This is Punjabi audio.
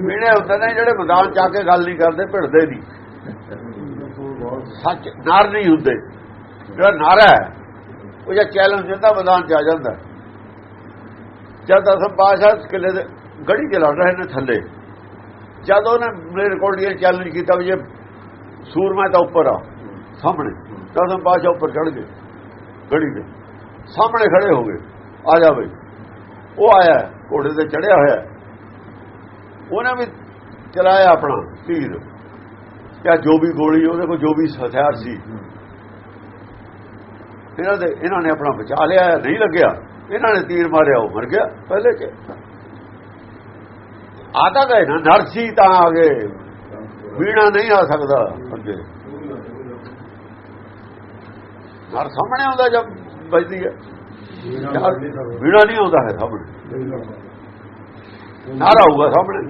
ਵੀਣੇ ਹੁੰਦੇ ਨੇ, ਜਿਹੜੇ ਮੈਦਾਨ ਚ ਆ ਕੇ ਗੱਲ ਨਹੀਂ ਕਰਦੇ, ਭਿੜਦੇ ਨਹੀਂ। ਸੱਚ, ਨਾਰ ਨਹੀਂ ਹੁੰਦੇ। ਜਿਹੜਾ ਨਾਰਾ ਹੈ, ਉਹ ਜੇ ਚੈਲੰਜ ਦਿੰਦਾ ਮੈਦਾਨ ਚ ਆ ਜਾਂਦਾ। ਜਦ ਅਸਮ ਬਾਸ਼ਾ ਕਿਲੇ ਦੇ ਗੜੀ ਚ ਲੜ ਰਹੇ ਨੇ ਥੱਲੇ, ਜਦ ਉਹਨੇ ਮੇਰੇ ਰਿਕਾਰਡੀਆਂ ਚੈਲੰਜ ਕੀਤਾ ਵੀ ਜੇ ਸੂਰਮਾ ਤਾਂ ਉੱਪਰ ਆ, ਸਾਹਮਣੇ ਦਸਮ ਬਾਸ਼ਾ ਉੱਪਰ ਚੜ ਗਏ, ਗੜੀ ਦੇ, ਸਾਹਮਣੇ ਖੜੇ ਹੋ ਗਏ, ਆ ਜਾ ਬਈ। ਉਹ ਆਇਆ, ਘੋੜੇ ਤੇ ਚੜਿਆ ਹੋਇਆ। ਉਹਨੇ ਵੀ ਚਲਾਇਆ ਆਪਣਾ ਤੀਰ ਜਾਂ ਜੋ ਵੀ ਗੋਲੀ ਉਹਦੇ ਕੋਲ ਜੋ ਵੀ ਹਥਿਆਰ ਸੀ। ਇਹਨਾਂ ਦੇ ਇਹਨਾਂ ਨੇ ਆਪਣਾ ਬਚਾ ਲਿਆ ਨਹੀਂ ਲੱਗਿਆ। ਇਹਨਾਂ ਨੇ ਤੀਰ ਮਾਰਿਆ ਉਹ ਮਰ ਗਿਆ ਪਹਿਲੇ ਚ। ਆਦਾ ਗਏ ਨਾ ਨਰਸੀ ਤਾਂ ਆ ਗਏ। ਵੀਣਾ ਨਹੀਂ ਆ ਸਕਦਾ ਅੱਗੇ। ਨਰ ਸਾਹਮਣੇ ਆਉਂਦਾ ਜਦ ਵੱਜਦੀ ਹੈ? ਵੀਣਾ ਨਹੀਂ ਆਉਂਦਾ ਹੈ ਸਾਹਮਣੇ। ਨਾਰਾ ਹੋਊਗਾ ਸਾਹਮਣੇ।